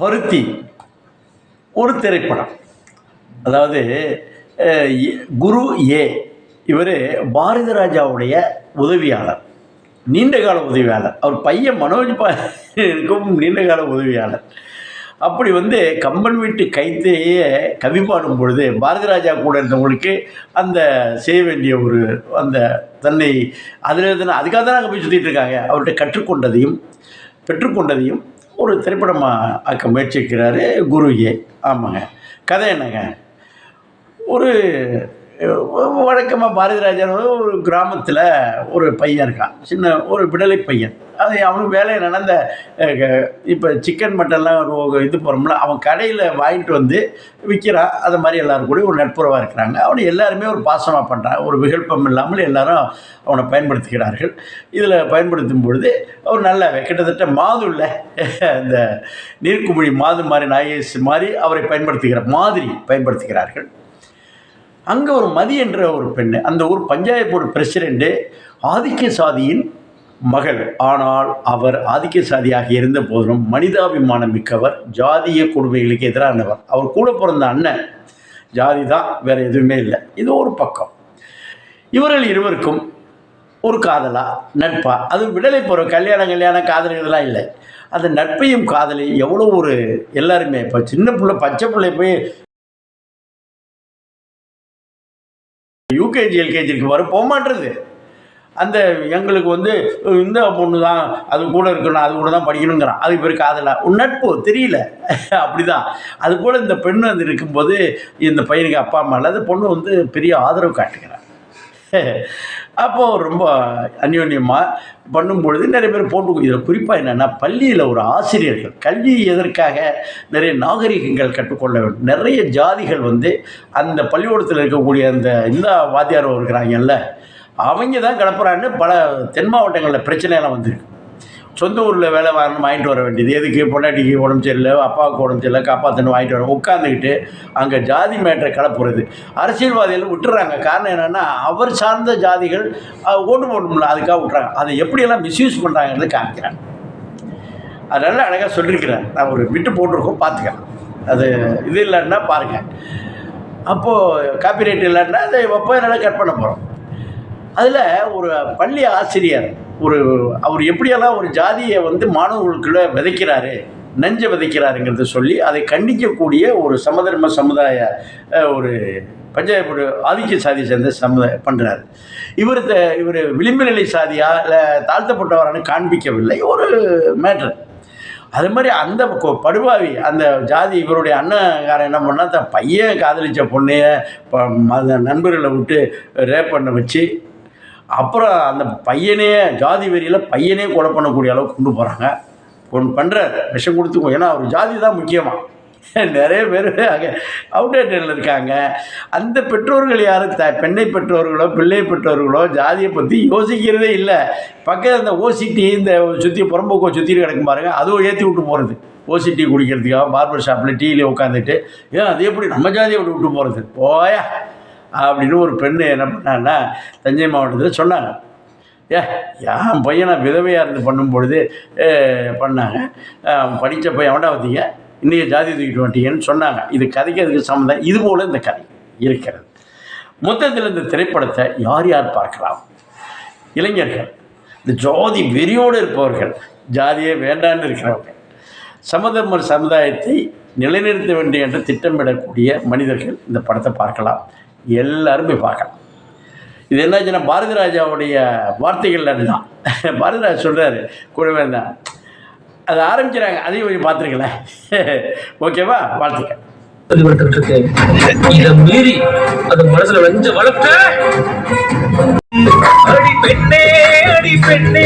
பருத்தி. ஒரு திரைப்படம். அதாவது குரு ஏ இவர் பாரதி ராஜாவுடைய உதவியாளர். நீண்டகால உதவியாளர். அவர் பையன் மனோஜ் இருக்கும் நீண்டகால உதவியாளர். அப்படி வந்து கம்பன் வீட்டு கைத்தையே கவி பாடும் பொழுது பாரதி ராஜா கூட இருந்தவங்களுக்கு அந்த செய்ய வேண்டிய ஒரு அந்த தன்னை அதில் இருந்தால் அதுக்காக தான் அங்கே போய் சுற்றிட்டு இருக்காங்க. அவர்கிட்ட கற்றுக்கொண்டதையும் பெற்றுக்கொண்டதையும் ஒரு திரைப்படமாக ஆக்க முயற்சிக்கிறாரு குருயே ஆமாங்க. கதை என்னங்க? ஒரு வழக்கமாக பாரதி ஒரு கிராமத்தில் ஒரு பையன் இருக்கான். சின்ன ஒரு விடலை பையன். அது அவனுக்கு வேலை நடந்த இப்போ சிக்கன் மட்டன்லாம் ஒரு இது போகிறோம்ல அவன் கடையில் வாங்கிட்டு வந்து விற்கிறான் அது மாதிரி எல்லோரும் கூட ஒரு நட்புறவாக இருக்கிறாங்க. அவனை எல்லாருமே ஒரு பாசமாக பண்ணுறான் ஒரு விகல்பம் இல்லாமல் எல்லாரும் அவனை பயன்படுத்துகிறார்கள். இதில் பயன்படுத்தும் பொழுது அவர் நல்ல கிட்டத்தட்ட மாது இல்லை அந்த நீர்க்குமிழி மாது மாதிரி நாயேஸ் மாதிரி அவரை பயன்படுத்துகிற மாதிரி பயன்படுத்துகிறார்கள். அங்கே ஒரு மதி என்ற ஒரு பெண் அந்த ஊர் பஞ்சாயத்து போர்டு பிரசிடெண்ட்டு ஆதிக்க சாதியின் மகள். ஆனால் அவர் ஆதிக்க சாதியாக இருந்த போதிலும் மனிதாபிமானம் மிக்கவர் ஜாதிய கொடுமைகளுக்கு எதிரானவர். அவர் கூட பிறந்த அண்ணன் ஜாதி தான் வேறு எதுவுமே இல்லை. இது ஒரு பக்கம். இவர்கள் இருவருக்கும் ஒரு காதலா நட்பா? அது விடலை போகிற கல்யாணம் கல்யாணம் காதல் இதெல்லாம் இல்லை. அந்த நட்பையும் காதலையும் எவ்வளோ ஒரு எல்லாருமே இப்போ சின்ன பிள்ளை பச்சை பிள்ளை போய் யூகேஜி எல்கேஜிக்கு வர போகமாட்டுறது அந்த எங்களுக்கு வந்து இந்த பொண்ணு தான் அது கூட இருக்கணும். அது கூட தான் படிக்கணுங்கிறான் அதுக்கு பேர் காதலா? நட்பு. தெரியல. அப்படி தான் அது போல் இந்த பெண் வந்து இருக்கும்போது இந்த பையனுக்கு அப்பா அம்மா இல்லை. அந்த பொண்ணு வந்து பெரிய ஆதரவு காட்டுகிறான் அப்போது ரொம்ப அந்யோன்யமாக பண்ணும்பொழுது நிறைய பேர் போட்டு இதில் குறிப்பாக என்னென்னா பள்ளியில் ஒரு ஆசிரியர்கள் கல்வி எதற்காக நிறைய நாகரிகங்கள் கற்றுக்கொள்ள வேண்டும். நிறைய ஜாதிகள் வந்து அந்த பள்ளிக்கூடத்தில் இருக்கக்கூடிய அந்த இந்த வாத்தியார் இருக்கிறாங்கல்ல அவங்க தான் கிளப்புறான்னு பல தென் மாவட்டங்களில் பிரச்சனையெல்லாம் வந்திருக்கு. சொந்த ஊரில் வேலை வாங்கணும் வாங்கிட்டு வர வேண்டியது. எதுக்கு? பொண்டாட்டிக்கு உடம்பு சரியில்லை அப்பாவுக்கு உடம்பு சரியில்லை காப்பாற்றணும் வாங்கிட்டு வர உட்காந்துக்கிட்டு அங்கே ஜாதி மேட்டரை கலப்புறது அரசியல்வாதிகள் விட்டுறாங்க. காரணம் என்னென்னா அவர் சார்ந்த ஜாதிகள் அஹ், ஓட்டு போடணும்ல அதுக்காக விட்றாங்க அதை எப்படியெல்லாம் மிஸ்யூஸ் பண்ணுறாங்கிறது காமிக்கிறாங்க அதனால் அழகாக சொல்லியிருக்கிறேன் நான் ஒரு விட்டு போட்டிருக்கோம் பார்த்துக்கலாம். அது இது இல்லைன்னா பாருங்கள் அப்போது காப்பிரைட் இல்லைன்னா அதை எப்போ என்னால் கட் பண்ண போகிறோம் அதில் ஒரு பள்ளி ஆசிரியர் ஒரு அவர் எப்படியெல்லாம் ஒரு ஜாதியை வந்து மாணவர்களுக்குள்ள விதைக்கிறாரு நஞ்சை விதைக்கிறாருங்கிறத சொல்லி அதை கண்டிக்கக்கூடிய ஒரு சமதர்ம சமுதாய ஒரு பஞ்சாயத்து ஆதிக்க சாதியை சேர்ந்த சமுதாய பண்ணுறாரு இவர் த இவர் விளிம்பு நிலை சாதியா இல்லை தாழ்த்தப்பட்டவரானு காண்பிக்கவில்லை ஒரு மேட்ரு அது மாதிரி அந்த கொ- படுபாவி அந்த ஜாதி இவருடைய அண்ணன்காரன் என்ன பண்ணால் தன் பையன் காதலித்த பொண்ணைய ப- நண்பர்களை விட்டு ரேப் பண்ண வச்சு அப்புறம் அந்த பையனே ஜாதி வெறியில் பையனே கொலை பண்ணக்கூடிய அளவுக்கு கொண்டு போகிறாங்க ஒன்று பண்ணுற விஷம் கொடுத்துக்கும் ஏன்னா அவர் ஜாதி தான் முக்கியமாக நிறைய பேர் அங்கே அவுடேட்டரில் இருக்காங்க. அந்த பெற்றோர்கள் யாரும் த பெண்ணை பெற்றோர்களோ பிள்ளை பெற்றோர்களோ ஜாதியை பற்றி யோசிக்கிறதே இல்லை. பக்கத்தில் அந்த ஓசிடி இந்த சுற்றி புறம்போக்கோ சுற்றிட்டு கிடக்கும் பாருங்கள் அதுவும் ஏற்றி விட்டு போகிறது ஓசிடி குடிக்கிறதுக்காக பார்பர் ஷாப்பில் டீலே உட்காந்துட்டு ஏன் அது எப்படி நம்ம ஜாதியை விட்டு விட்டு போகிறது போயா. அப்படின்னு ஒரு பெண்ணு என்ன பண்ணான்னா தஞ்சை மாவட்டத்தில் சொன்னாங்க. ஏ என் பையனை விதவையாக இருந்து பண்ணும் பொழுது பண்ணாங்க. படித்த பையன் அவன்டா வந்தீங்க இன்றைக்கி ஜாதி தூக்கிட்டு வந்துட்டீங்கன்னு சொன்னாங்க. இது கதைக்கு அதுக்கு சம்மந்தம். இது போல் இந்த கதை இருக்கிறது. மொத்தத்தில் இந்த திரைப்படத்தை யார் யார் பார்க்கலாம்? இளைஞர்கள். இந்த ஜாதி வெறியோடு இருப்பவர்கள். ஜாதியே வேண்டான்னு இருக்கிறவங்க. ஒரு சமுதாயத்தை நிலைநிறுத்த வேண்டும் என்று திட்டமிடக்கூடிய மனிதர்கள் இந்த படத்தை பார்க்கலாம். எல்லாரும் போய் பார்க்கலாம். இது என்னாச்சுன்னா பாரதி ராஜாவுடைய வார்த்தைகள் அதுதான். பாரதி ராஜா சொல்கிறாரு கூடவே தான் அதை ஆரம்பிக்கிறாங்க அதையும் கொஞ்சம் பார்த்துருங்களேன். ஓகேவா? வாழ்த்துக்கள். வெளிப்பட்டு மீறி அது மனசுல வஞ்ச வளர்த்த அடி பெண்ணே அடி பெண்ணே